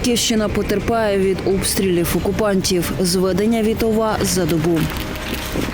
Харківщина потерпає від обстрілів окупантів. Зведення Вітова за добу. –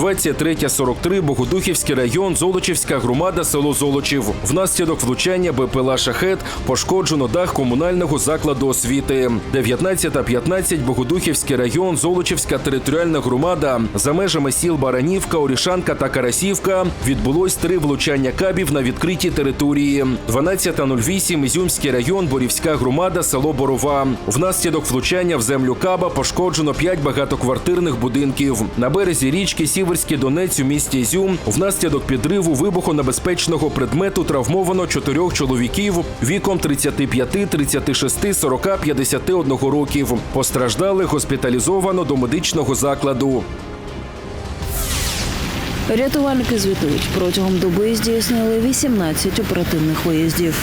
43 Богодухівський район, Золочівська громада, село Золочів. Внаслідок влучання БПЛА «Шахет» пошкоджено дах комунального закладу освіти. 19.15 Богодухівський район, Золочівська територіальна громада. За межами сіл Баранівка, Орішанка та Карасівка відбулось три влучання кабів на відкритій території. 12.08 Ізюмський район, Борівська громада, село Борова. Внаслідок влучання в землю каба пошкоджено 5 багатоквартирних будинків. На березі річки Сіверський Донець у місті Ізюм внаслідок підриву вибухонебезпечного предмету травмовано чотирьох чоловіків віком 35, 36, 40, 51 років. Постраждали госпіталізовано до медичного закладу. Рятувальники звітують, протягом доби здійснили 18 оперативних виїздів.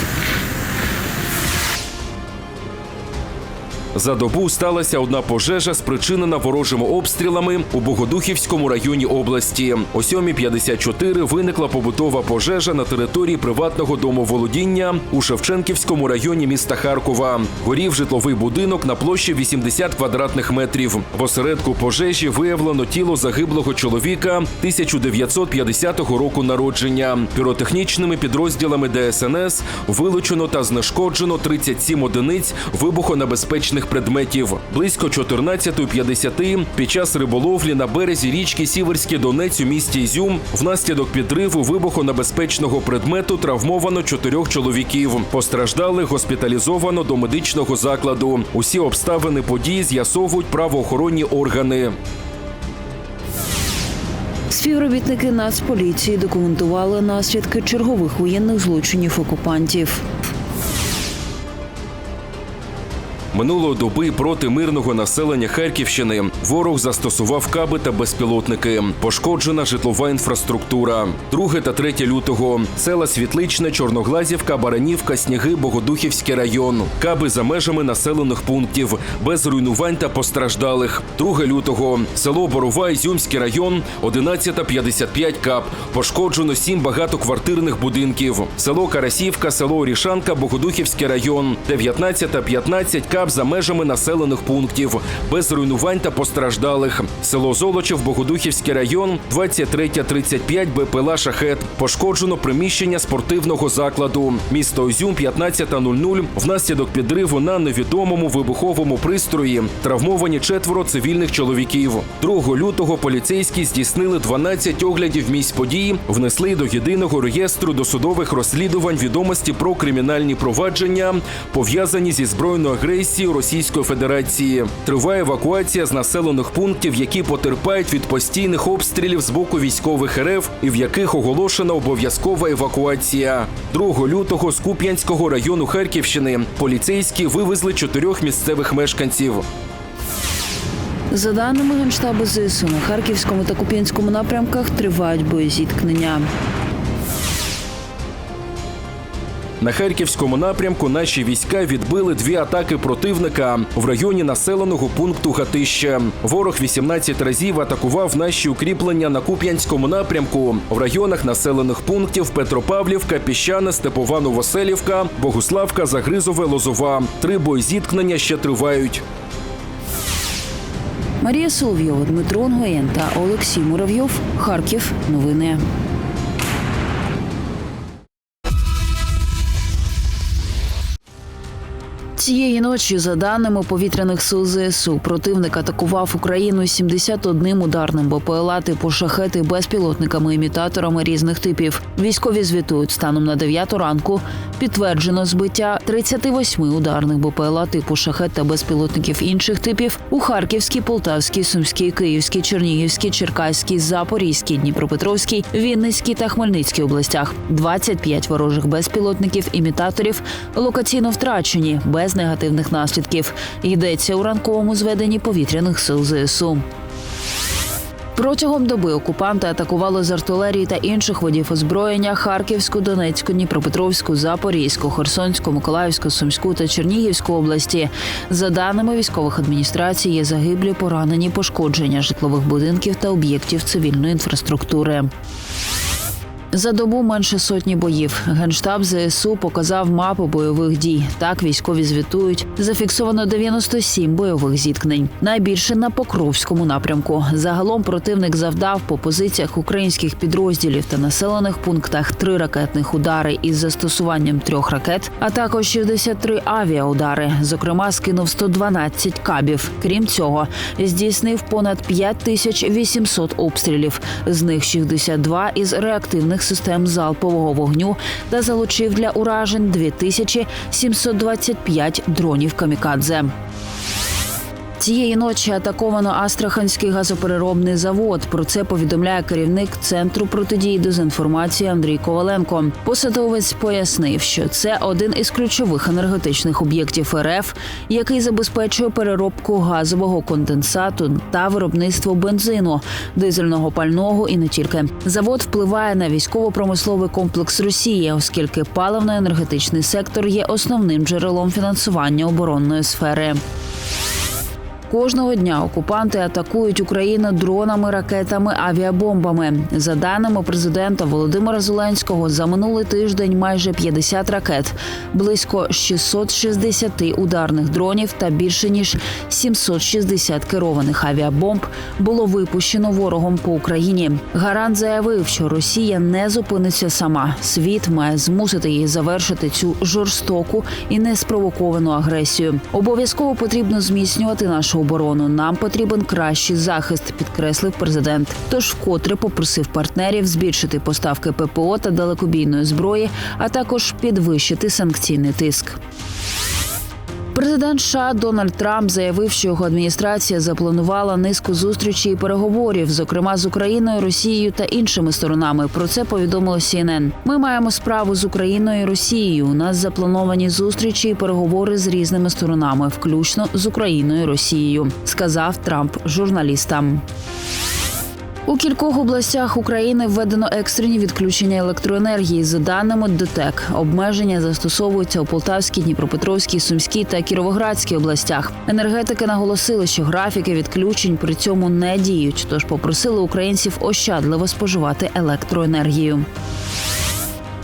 За добу сталася одна пожежа, спричинена ворожими обстрілами у Богодухівському районі області. О 7.54 виникла побутова пожежа на території приватного домоволодіння у Шевченківському районі міста Харкова. Горів житловий будинок на площі 80 квадратних метрів. В осередку пожежі виявлено тіло загиблого чоловіка 1950 року народження. Піротехнічними підрозділами ДСНС вилучено та знешкоджено 37 одиниць вибухонебезпечних предметів. Близько 14.50 під час риболовлі на березі річки Сіверський Донець у місті Ізюм внаслідок підриву вибухонебезпечного предмету травмовано чотирьох чоловіків. Постраждали госпіталізовано до медичного закладу. Усі обставини події з'ясовують правоохоронні органи. Співробітники Нацполіції документували наслідки чергових воєнних злочинів окупантів. Минулої доби проти мирного населення Харківщини ворог застосував каби та безпілотники. Пошкоджена житлова інфраструктура. 2 та 3 лютого села Світличне, Чорноглазівка, Баранівка, Сніги, Богодухівський район. Каби за межами населених пунктів без руйнувань та постраждалих. 2 лютого село Борова, Ізюмський район, 11.55 кап. Пошкоджено 7 багатоквартирних будинків. Село Карасівка, село Орішанка, Богодухівський район, 19.15 кап за межами населених пунктів, без руйнувань та постраждалих. Село Золочів, Богодухівський район, 23.35 БПЛА «Шахет». Пошкоджено приміщення спортивного закладу. Місто Ізюм, 15.00. Внаслідок підриву на невідомому вибуховому пристрої травмовані четверо цивільних чоловіків. 2 лютого поліцейські здійснили 12 оглядів місць події, внесли до єдиного реєстру досудових розслідувань відомості про кримінальні провадження, пов'язані зі збройною агресією Російської Федерації. Триває евакуація з населених пунктів, які потерпають від постійних обстрілів з боку військових РФ і в яких оголошена обов'язкова евакуація. 2 лютого з Куп'янського району Харківщини поліцейські вивезли чотирьох місцевих мешканців. За даними Генштабу ЗСУ, на Харківському та Куп'янському напрямках тривають боєзіткнення. На харківському напрямку наші війська відбили дві атаки противника в районі населеного пункту Гатище. Ворог 18 разів атакував наші укріплення на Куп'янському напрямку в районах населених пунктів Петропавлівка, Піщане, Степова Новоселівка, Богуславка, Загризове, Лозова. Три боєзіткнення ще тривають. Марія Соловйова, Дмитро Онгоєн та Олексій Муравйов. Харків. Новини. Цієї ночі, за даними повітряних сил ЗСУ, противник атакував Україну 71 ударним БПЛА типу шахети безпілотниками-імітаторами різних типів. Військові звітують станом на 9 ранку. Підтверджено збиття 38 ударних БПЛА типу шахет та безпілотників інших типів у Харківській, Полтавській, Сумській, Київській, Чернігівській, Черкаській, Запорізькій, Дніпропетровській, Вінницькій та Хмельницькій областях. 25 ворожих безпілотників-імітаторів локаційно втрачені без негативних наслідків. Йдеться у ранковому зведенні повітряних сил ЗСУ. Протягом доби окупанти атакували з артилерії та інших видів озброєння Харківську, Донецьку, Дніпропетровську, Запорізьку, Херсонську, Миколаївську, Сумську та Чернігівську області. За даними військових адміністрацій, є загиблі, поранені, пошкодження житлових будинків та об'єктів цивільної інфраструктури. За добу менше сотні боїв. Генштаб ЗСУ показав мапу бойових дій. Так військові звітують. Зафіксовано 97 бойових зіткнень. Найбільше на Покровському напрямку. Загалом противник завдав по позиціях українських підрозділів та населених пунктах три ракетних удари із застосуванням трьох ракет, а також 63 авіаудари. Зокрема, скинув 112 кабів. Крім цього, здійснив понад 5800 обстрілів. З них 62 із реактивних систем залпового вогню та залучив для уражень 2725 дронів камікадзе. Цієї ночі атаковано Астраханський газопереробний завод. Про це повідомляє керівник центру протидії дезінформації Андрій Коваленко. Посадовець пояснив, що це один із ключових енергетичних об'єктів РФ, який забезпечує переробку газового конденсату та виробництво бензину, дизельного пального і не тільки. Завод впливає на військово-промисловий комплекс Росії, оскільки паливно-енергетичний сектор є основним джерелом фінансування оборонної сфери. Кожного дня окупанти атакують Україну дронами, ракетами, авіабомбами. За даними президента Володимира Зеленського, за минулий тиждень майже 50 ракет, близько 660 ударних дронів та більше ніж 760 керованих авіабомб було випущено ворогом по Україні. Гарант заявив, що Росія не зупиниться сама. Світ має змусити її завершити цю жорстоку і неспровоковану агресію. Обов'язково потрібно зміцнювати нашу оборону. Нам потрібен кращий захист, підкреслив президент. Тож вкотре попросив партнерів збільшити поставки ППО та далекобійної зброї, а також підвищити санкційний тиск. Президент США Дональд Трамп заявив, що його адміністрація запланувала низку зустрічей і переговорів, зокрема з Україною, Росією та іншими сторонами. Про це повідомило CNN. Ми маємо справу з Україною і Росією. У нас заплановані зустрічі і переговори з різними сторонами, включно з Україною і Росією, сказав Трамп журналістам. У кількох областях України введено екстрені відключення електроенергії. За даними ДТЕК, обмеження застосовуються у Полтавській, Дніпропетровській, Сумській та Кіровоградській областях. Енергетики наголосили, що графіки відключень при цьому не діють, тож попросили українців ощадливо споживати електроенергію.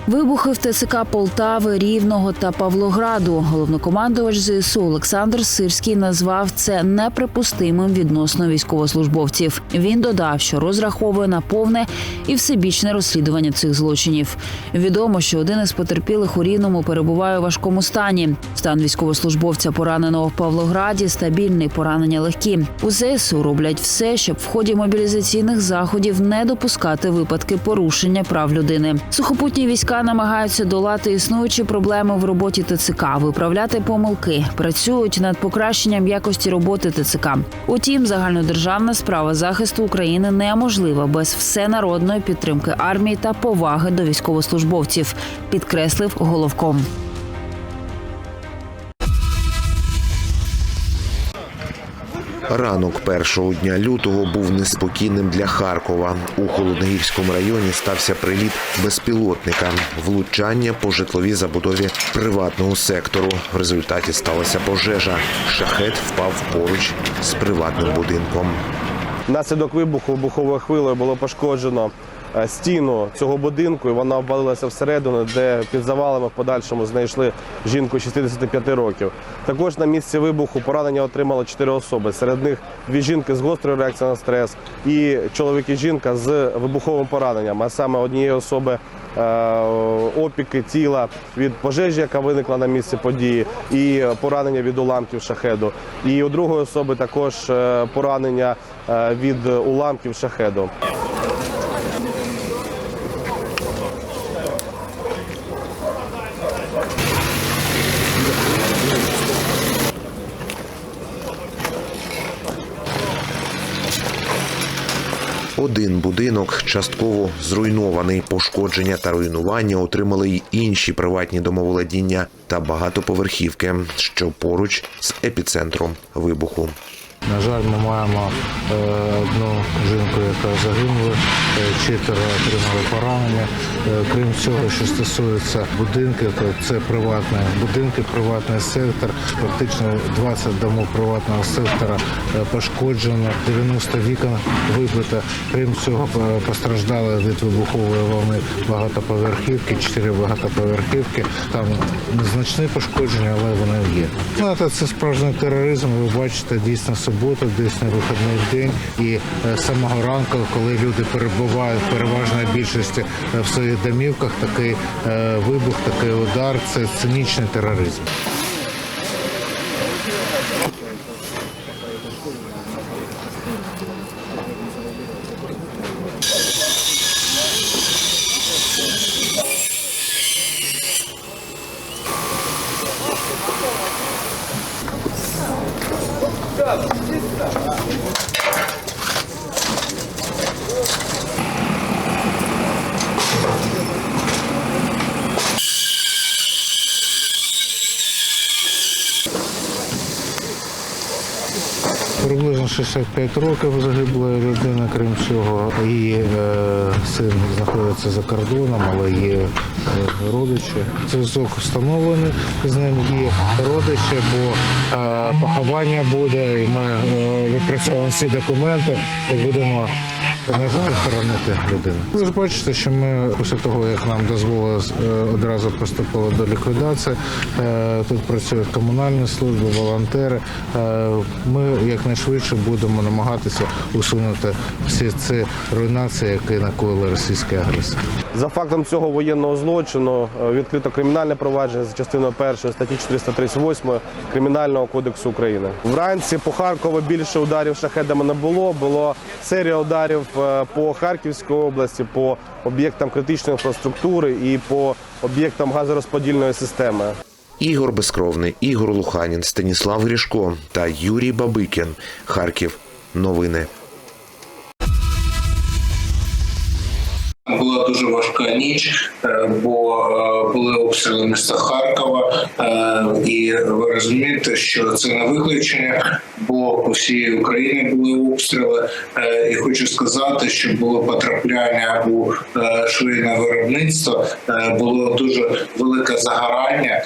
Вибухи в ТЦК Полтави, Рівного та Павлограду. Головнокомандувач ЗСУ Олександр Сирський назвав це неприпустимим відносно військовослужбовців. Він додав, що розраховує на повне і всебічне розслідування цих злочинів. Відомо, що один із потерпілих у Рівному перебуває у важкому стані. Стан військовослужбовця пораненого в Павлограді стабільний, поранення легкі. У ЗСУ роблять все, щоб в ході мобілізаційних заходів не допускати випадки порушення прав людини. Сухопутні війська намагаються долати існуючі проблеми в роботі ТЦК, виправляти помилки, працюють над покращенням якості роботи ТЦК. Утім, загальнодержавна справа захисту України неможлива без всенародної підтримки армії та поваги до військовослужбовців, підкреслив головком. Ранок першого дня лютого був неспокійним для Харкова. У Холодногірському районі стався приліт безпілотника, влучання по житловій забудові приватного сектору. В результаті сталася пожежа. Шахет впав поруч з приватним будинком. Внаслідок вибуху вибуховою хвилею було пошкоджено стіну цього будинку, і вона обвалилася всередину, де під завалами в подальшому знайшли жінку 65 років. Також на місці вибуху поранення отримало 4 особи. Серед них дві жінки з гострою реакцією на стрес і чоловік і жінка з вибуховим пораненням. А саме однієї особи е, опіки тіла від пожежі, яка виникла на місці події, і поранення від уламків шахеду. І у другої особи також е, поранення е, від уламків шахеду. Один будинок частково зруйнований. Пошкодження та руйнування отримали й інші приватні домоволодіння та багатоповерхівки, що поруч з епіцентром вибуху. На жаль, ми маємо е, одну жінку, яка загинула, е, четверо отримали поранення. Е, Крім цього, що стосується будинків, то це приватні будинки, приватний сектор. Практично 20 домов приватного сектора пошкоджено, 90 вікон вибито. Крім цього, постраждали від вибухової волни багатоповерхівки, 4 багатоповерхівки. Там незначні пошкодження, але вони є. Ну, це справжній тероризм. Ви бачите, дійсно субота, на вихідний день. І е, самого ранку, коли люди перебувають переважно більшості е, в своїх домівках, такий е, вибух, такий удар це цинічний тероризм. Приблизно 65 років загибла людина, крім цього. Її е, син знаходиться за кордоном, але є родичі. Зв'язок встановлений з ним і родичі, бо е, поховання буде, і ми е, відпрацьовуємо всі документи і будемо жаль, хоронити людину. Ви ж бачите, що ми після того, як нам дозволили, е, одразу приступили до ліквідації. Е, Тут працюють комунальні служби, волонтери. Е, Ми якнайшвидше будемо намагатися усунути всі ці руйнації, які накоїла російська агресія. За фактом цього воєнного злочину відкрито кримінальне провадження за частиною першої статті 438 Кримінального кодексу України. Вранці по Харкову більше ударів шахедами не було. Було серія ударів по Харківській області, по об'єктам критичної інфраструктури і по об'єктам газорозподільної системи. Ігор Безкровний, Ігор Луханін, Станіслав Грішко та Юрій Бабикін. Харків. Новини. Була дуже важка ніч, е, бо е, були обстріли міста Харкова, е, і ви розумієте, що це не виключення, бо по всій Україні були обстріли. І хочу сказати, що було потрапляння у швейне виробництво, було дуже велике загорання,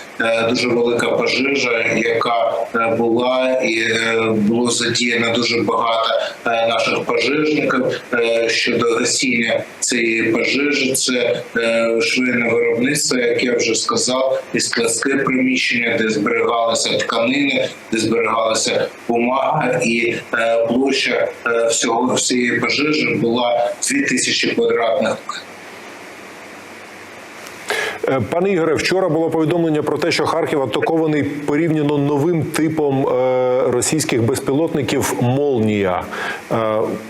дуже велика пожежа, яка була, і було задіяно дуже багато наших пожежників щодо гасіння цієї пожежі. Це швейне виробництво, як я вже сказав, і складське приміщення, де зберігалися тканини, де зберігалася бумага, і е, площа е, всього всієї пожежі була 2000 квадратних Пане Ігоре, вчора було повідомлення про те, що Харків атакований порівняно новим типом е, російських безпілотників Молнія. Е,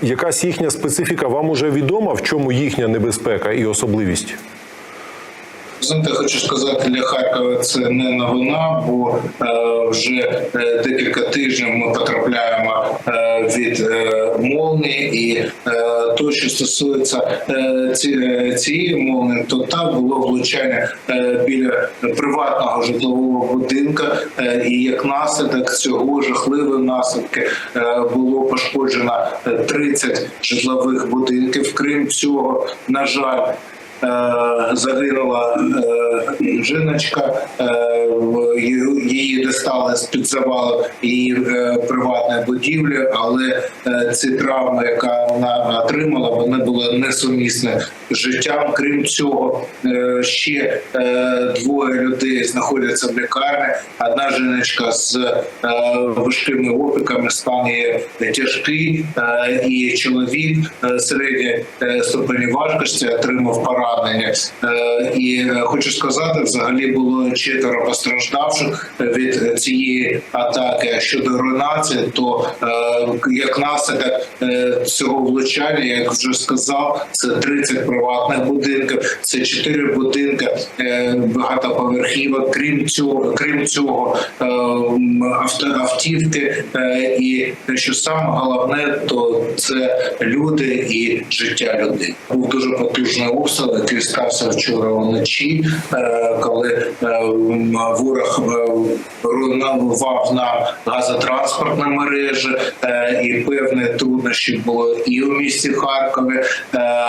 Якась їхня специфіка вам уже відома, в чому їхня небезпека і особливість? Знаєте, хочу сказати для Харкова це не новина, бо е, вже е, декілька тижнів ми потрапляємо е, від молнії, і то, що стосується ці, цієї молнії, то так було влучання біля приватного житлового будинка, е, і як наслідок цього жахливої наслідки було пошкоджено е, 30 житлових будинків. Крім цього, на жаль. Е, загинула е, жіночка, е, її- її достали з під завалу її приватної будівлі, але ці травми, яка вона отримала, вони були несумісні з життям. Крім цього, ще двоє людей знаходяться в лікарні. Одна жіночка з важкими опіками, стан є тяжкий, і чоловік середньої ступені важкості отримав поранення. Е, І е, хочу сказати, взагалі було четверо постраждавших від цієї атаки. Щодо руйнації, то е, як наслідок цього влучання, як вже сказав, це 30 приватних будинків, це 4 будинки багатоповерхівок. Крім цього, крім цього, авто, автівки, і що саме головне, то це люди і життя людей. Був дуже потужний обстріл, який вчора вночі, е, коли е, ворог е, руйнував нам газотранспортні мережі, і певні труднощі були і у місті Харкові,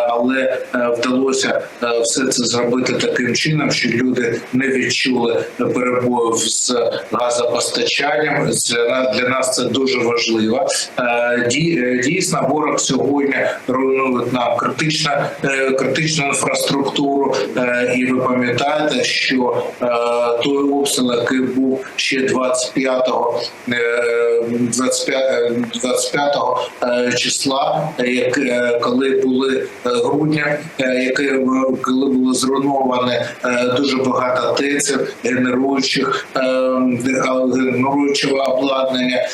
але вдалося все це зробити таким чином, що люди не відчули перебоїв з газопостачанням. Для нас це дуже важливо. Ді- Дійсно, ворог сьогодні руйнує нам критичну, е, критичну інфраструктуру. Е, І ви пам'ятаєте, що е, той обстріл, який був ще 25-го, е, 25, е, 25 е, числа, як, е, коли були грудня, е, коли було зруйноване дуже багато ТЕЦів, генеруючих генеруючого обладнання,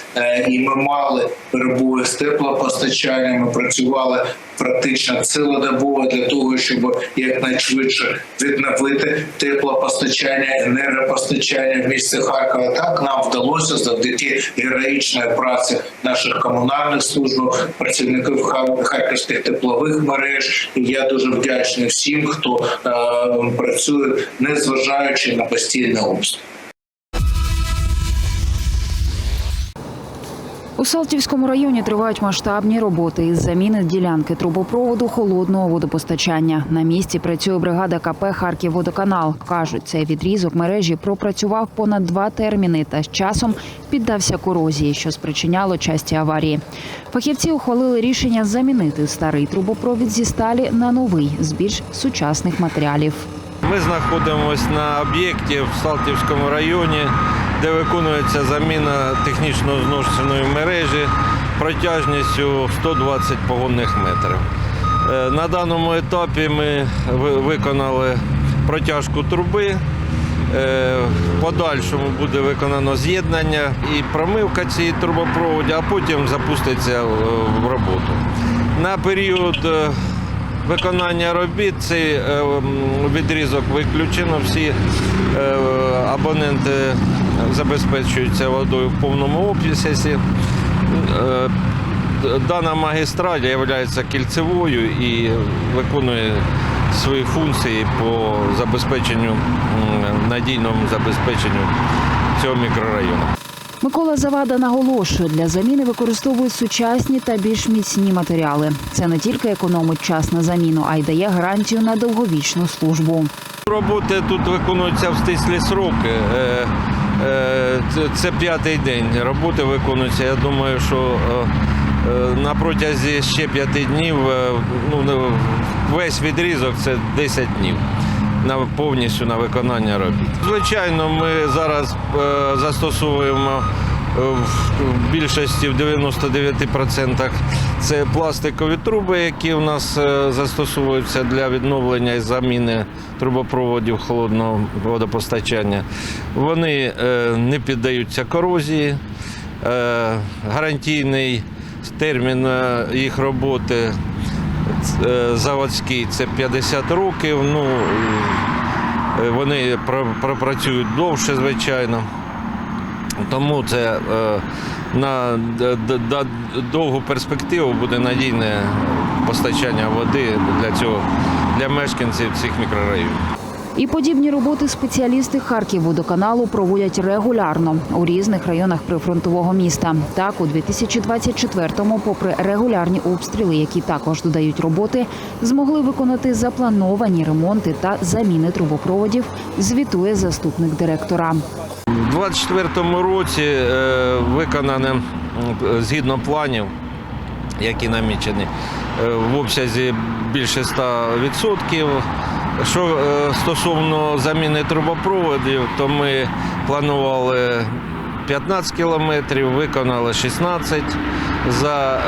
і ми мали перебої з теплопостачанням. Ми працювали практично цілодобово для того, щоб якнайшвидше відновити теплопостачання, енергопостачання в місті Харкова. Так нам вдалося завдяки героїчної праці наших комунальних служб, працівників Хар- харківських теплових мереж. І я дуже вдячний всім, хто е, працює, незважаючи на постійне обстріл. У Салтівському районі тривають масштабні роботи із заміни ділянки трубопроводу холодного водопостачання. На місці працює бригада КП «Харківводоканал». Кажуть, цей відрізок мережі пропрацював понад два терміни та з часом піддався корозії, що спричиняло часті аварії. Фахівці ухвалили рішення замінити старий трубопровід зі сталі на новий з більш сучасних матеріалів. Ми знаходимося на об'єкті в Салтівському районі, де виконується заміна технічно зношеної мережі протяжністю 120 погонних метрів. Е, На даному етапі ми виконали протяжку труби. Е, В подальшому буде виконано з'єднання і промивка цієї трубопроводу, а потім запуститься е, в роботу. На період виконання робіт цей е, відрізок виключено. Всі е, абоненти забезпечуються водою в повному обсязі. Е, Дана магістраль є кільцевою і виконує свої функції по забезпеченню надійному забезпеченню цього мікрорайону. Микола Завада наголошує, для заміни використовують сучасні та більш міцні матеріали. Це не тільки економить час на заміну, а й дає гарантію на довговічну службу. Роботи тут виконуються в стислі сроки. Е, е, це- п'ятий день. Роботи виконуються. Я думаю, що е, на протязі ще п'яти днів ну, весь відрізок це 10 днів. На повністю на виконання робіт. Звичайно, ми зараз е, застосовуємо е, в більшості в 99% це пластикові труби, які у нас е, застосовуються для відновлення і заміни трубопроводів холодного водопостачання. Вони не піддаються корозії. Гарантійний термін їх роботи заводський це 50 років. Ну, е, вони пропрацюють довше, звичайно. Тому це е, на довгу перспективу буде надійне постачання води для цього для мешканців цих мікрорайонів. І подібні роботи спеціалісти Харківводоканалу проводять регулярно у різних районах прифронтового міста. Так, у 2024-му, попри регулярні обстріли, які також додають роботи, змогли виконати заплановані ремонти та заміни трубопроводів. Звітує заступник директора. У 2024 році е, виконане згідно планів, які намічені, е, в обсязі більше 100%. Що е, стосовно заміни трубопроводів, то ми планували 15 кілометрів, виконали 16 за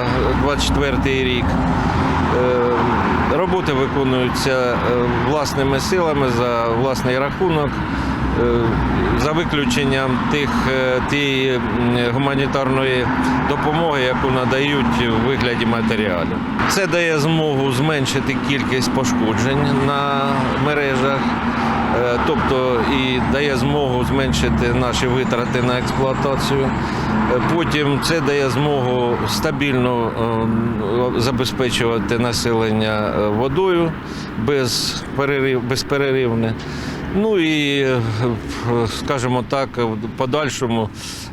е, 24 рік. Е, Роботи виконуються е, власними силами за власний рахунок, е, за виключенням тих, е, тієї гуманітарної допомоги, яку надають у вигляді матеріалів. Це дає змогу зменшити кількість пошкоджень на мережах. Е, Тобто і дає змогу зменшити наші витрати на експлуатацію. Е, Потім це дає змогу стабільно е, забезпечувати населення е, водою без безперервне. Ну і, е, скажімо так, в подальшому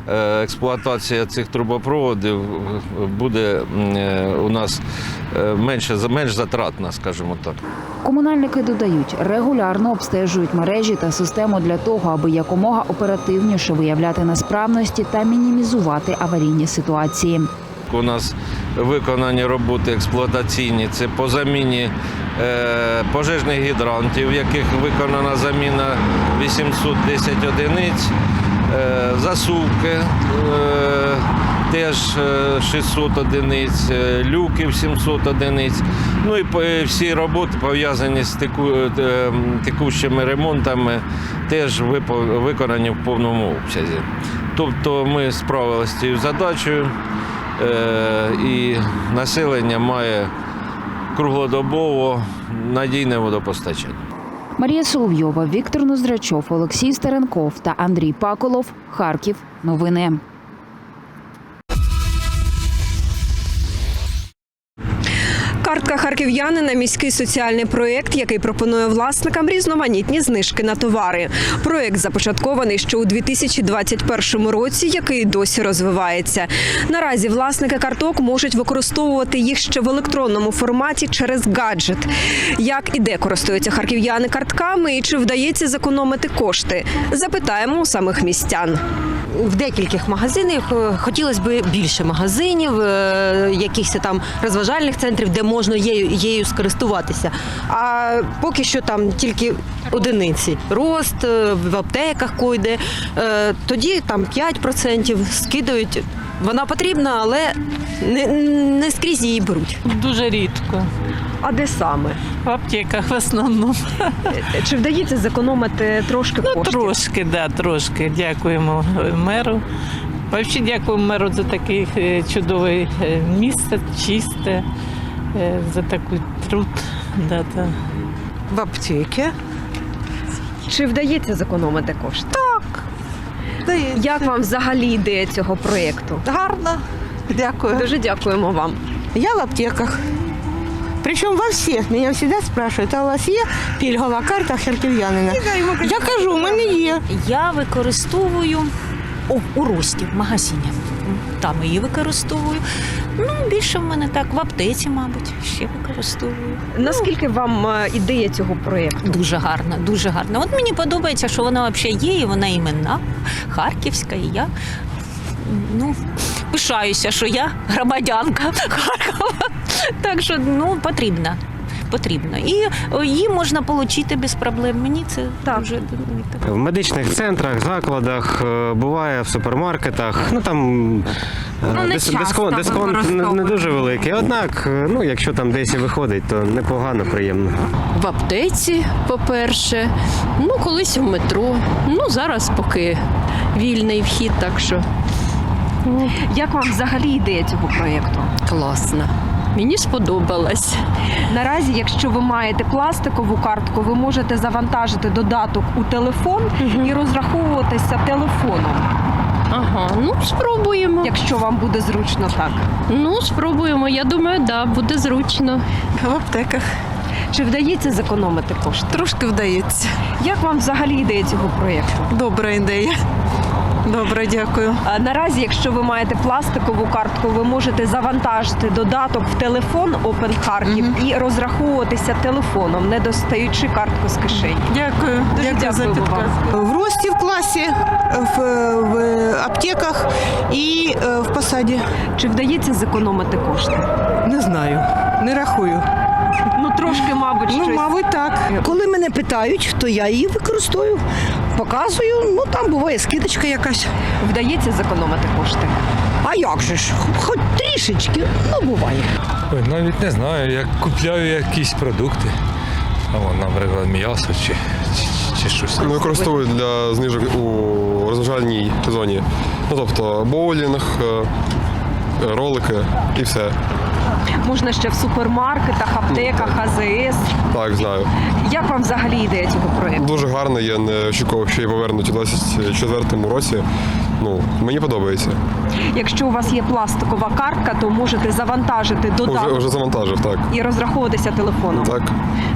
е, експлуатація цих трубопроводів е, буде у нас менше, менш затратна, скажімо так. Комунальники додають, регулярно обстежують мережі та систему для того, аби якомога оперативніше виявляти несправності та мінімізувати аварійні ситуації. У нас виконані роботи експлуатаційні. Це по заміні пожежних гідрантів, в яких виконана заміна 810 одиниць, е, засувки е, теж е, 600 одиниць, е, люків 700 одиниць. Ну і е, всі роботи пов'язані з теку, е, текущими ремонтами теж виконані в повному обсязі. Тобто ми справилися з цією задачею. Е, і населення має круглодобово надійне водопостачання. Марія Соловйова, Віктор Ноздрачов, Олексій Стеренков та Андрій Паколов. Харків. Новини. Картка харків'янина міський соціальний проєкт, який пропонує власникам різноманітні знижки на товари. Проєкт започаткований ще у 2021 році, який досі розвивається. Наразі власники карток можуть використовувати їх ще в електронному форматі через гаджет. Як і де користуються харків'яни картками, і чи вдається зекономити кошти? Запитаємо у самих містян. В декількох магазинах е, хотілося б більше магазинів, е, якихось там розважальних центрів, де можна її, єю скористуватися. А поки що там тільки одиниці. Рост е, в аптеках койде. Тоді там 5% скидають. Вона потрібна, але не, не скрізь її беруть. Дуже рідко. А де саме? В аптеках в основному. Чи вдається зекономити трошки Ну, коштів? трошки, да, трошки. Дякуємо е, меру. Взагалі дякуємо меру за таке е, чудове е, місце, чисте, е, за такий труд. Да, та. В аптеці. Чи вдається зекономити кошти? Як вам взагалі ідея цього проєкту? Гарно. Дякую. Дуже дякуємо вам. Я в аптеках. Причому во всіх мене завжди спрашують, а у вас є пільгова карта харків'янина? Я кажу, у мене є. Я використовую о, у Рості в магазині. Там її використовую. Ну, більше в мене так в аптеці, мабуть, ще використовую. Наскільки вам е, ідея цього проєкту? Дуже гарна, дуже гарна. От мені подобається, що вона взагалі є, і вона іменна, харківська, і я. Ну, пишаюся, що я громадянка Харкова. Так що ну, потрібна. Потрібно. І її можна отримати без проблем. Мені це Так. дуже так. В медичних центрах, закладах, е, буває в супермаркетах. Ну там е, Ну, не дис- дисконт, дисконт не, не дуже великий. Однак, е, ну якщо там десь і виходить, то непогано, приємно. В аптеці, по-перше, ну колись в метро. Ну зараз поки вільний вхід, так що Як вам взагалі ідея цього проєкту? класно. Мені сподобалось. Наразі, якщо ви маєте пластикову картку, ви можете завантажити додаток у телефон і розраховуватися телефоном, Ага, ну спробуємо. якщо вам буде зручно так. Ну, спробуємо. Я думаю, да, буде зручно. В аптеках. Чи вдається зекономити кошти? Трошки вдається. Як вам взагалі ідея цього проєкту? Добра ідея. Добре, дякую. А Наразі, якщо ви маєте пластикову картку, ви можете завантажити додаток в телефон Open Харків і розраховуватися телефоном, не достаючи картку з кишені. Дякую. Дуже Дякую за дякуємо підказ. В рості в класі, в, в аптеках і е, в посаді. Чи вдається зекономити кошти? Не знаю. Не рахую. Ну трошки, мабуть, Ну, щось. мабуть, так. Коли мене питають, то я її використовую, показую. Ну там буває скидочка якась. вдається зекономити кошти. А як же ж? Хоч трішечки, ну буває. Ой, навіть не знаю, як купляю якісь продукти. Або, наприклад, м'ясо чи, чи, чи щось. Використовую для знижок у розважальній зоні. Ну тобто боулінг, е, ролики і все. Можна ще в супермаркетах, аптеках, АЗС. Так, знаю. Як вам взагалі ідея цього проєкту? Дуже гарно, я не очікував, що її повернуть у 24-му році. Ну, мені подобається. Якщо у вас є пластикова картка, то можете завантажити Уже, додаток вже завантажив, так. і розраховуватися телефоном. Так.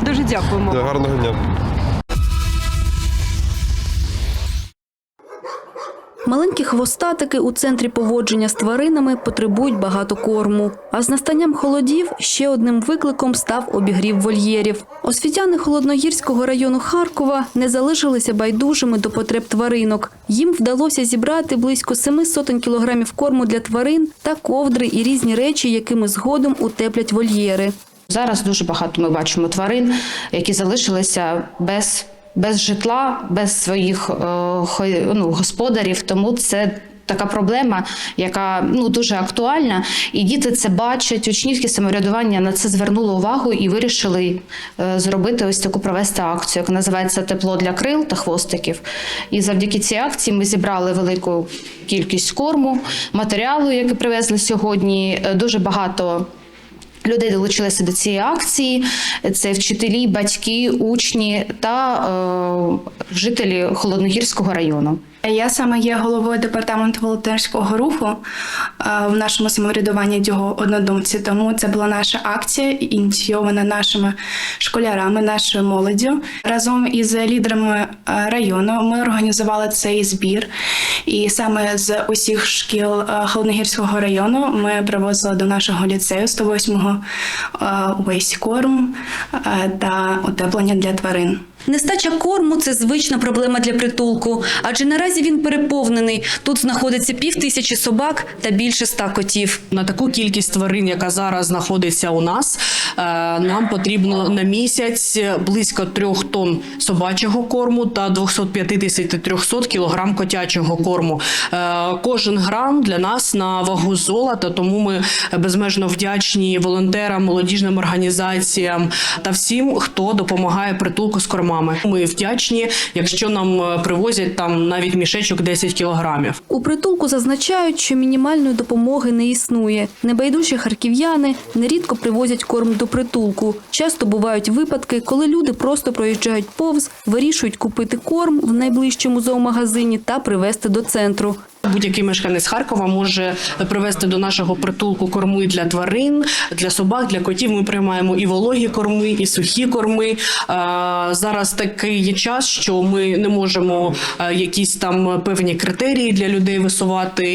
Дуже дякуємо. Гарного дня. Маленькі хвостатики у центрі поводження з тваринами потребують багато корму. А з настанням холодів ще одним викликом став обігрів вольєрів. Освітяни холодногірського району Харкова не залишилися байдужими до потреб тваринок. Їм вдалося зібрати близько семи сотень кілограмів корму для тварин та ковдри і різні речі, якими згодом утеплять вольєри. Зараз дуже багато ми бачимо тварин, які залишилися без, без житла, без своїх е, ну, господарів. Тому це така проблема, яка ну дуже актуальна. І діти це бачать. Учнівське самоврядування на це звернуло увагу і вирішили е, зробити ось таку провести акцію, яка називається Тепло для крил та хвостиків. І завдяки цій акції ми зібрали велику кількість корму, матеріалу, який привезли сьогодні. Е, Дуже багато. Людей долучилися до цієї акції. Це вчителі, батьки, учні та е, жителі Холодногірського району. Я саме є головою департаменту волонтерського руху е, в нашому самоврядуванні його однодумці. Тому це була наша акція, ініційована нашими школярами, нашою молоддю. Разом із лідерами е, району ми організували цей збір. І саме з усіх шкіл е, Холодногірського району ми привозили до нашого ліцею 108-го е, весь корм та утеплення для тварин. Нестача корму це звична проблема для притулку, адже наразі він переповнений. Тут знаходиться пів тисячі собак та більше ста котів. На таку кількість тварин, яка зараз знаходиться у нас, е, нам потрібно на місяць близько трьох тонн собачого корму та 250-300 кілограм котячого корму. Е, Кожен грам для нас на вагу золота, тому ми безмежно вдячні волонтерам, молодіжним організаціям та всім, хто допомагає притулку з кормами. Ми вдячні, якщо нам е, привозять там навіть мішечок 10 кілограмів. У притулку зазначають, що мінімальної допомоги не існує. Небайдужі харків'яни нерідко привозять корм до притулку. Часто бувають випадки, коли люди просто проїжджають повз, вирішують купити корм в найближчому зоомагазині та привезти до центру. Будь-який мешканець Харкова може привезти до нашого притулку корми для тварин, для собак, для котів. Ми приймаємо і вологі корми, і сухі корми. Зараз такий є час, що ми не можемо якісь там певні критерії для людей висувати.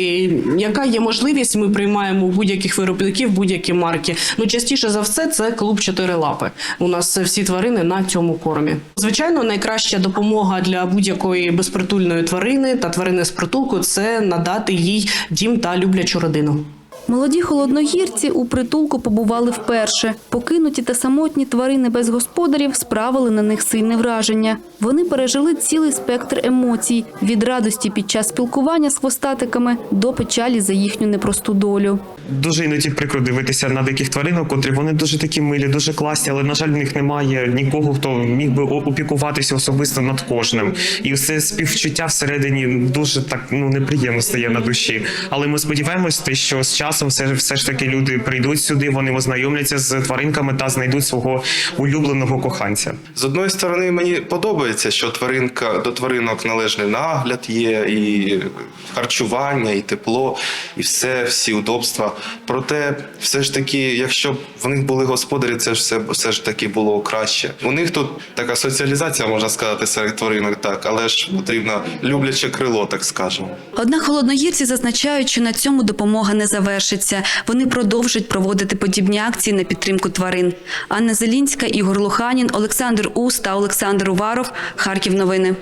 Яка є можливість, ми приймаємо будь-яких виробників, будь-які марки. Ну частіше за все, це клуб чотири лапи. У нас всі тварини на цьому кормі. Звичайно, найкраща допомога для будь-якої безпритульної тварини та тварини з притулку це надати їй дім та люблячу родину. Молоді холодногірці у притулку побували вперше. Покинуті та самотні тварини без господарів справили на них сильне враження. Вони пережили цілий спектр емоцій від радості під час спілкування з хвостатиками до печалі за їхню непросту долю. Дуже іноді прикро дивитися на диких тваринок, котрі вони дуже такі милі, дуже класні, але на жаль, в них немає нікого, хто міг би опікуватися особисто над кожним. І все співчуття всередині дуже так ну неприємно стає на душі. Але ми сподіваємось, що з часом все, все ж таки люди прийдуть сюди, вони ознайомляться з тваринками та знайдуть свого улюбленого коханця. З одної сторони, мені подобається, що тваринка до тваринок належний нагляд є, і харчування, і тепло, і все, всі удобства. Проте, все ж таки, якщо б в них були господарі, це ж все, все ж таки було краще. У них тут така соціалізація, можна сказати, серед тваринок, так, але ж потрібно любляче крило, так скажемо. Однак холодногірці зазначають, що на цьому допомога не завершиться. Вони продовжать проводити подібні акції на підтримку тварин. Анна Зелінська, Ігор Луханін, Олександр Ус та Олександр Уваров. Харків новини.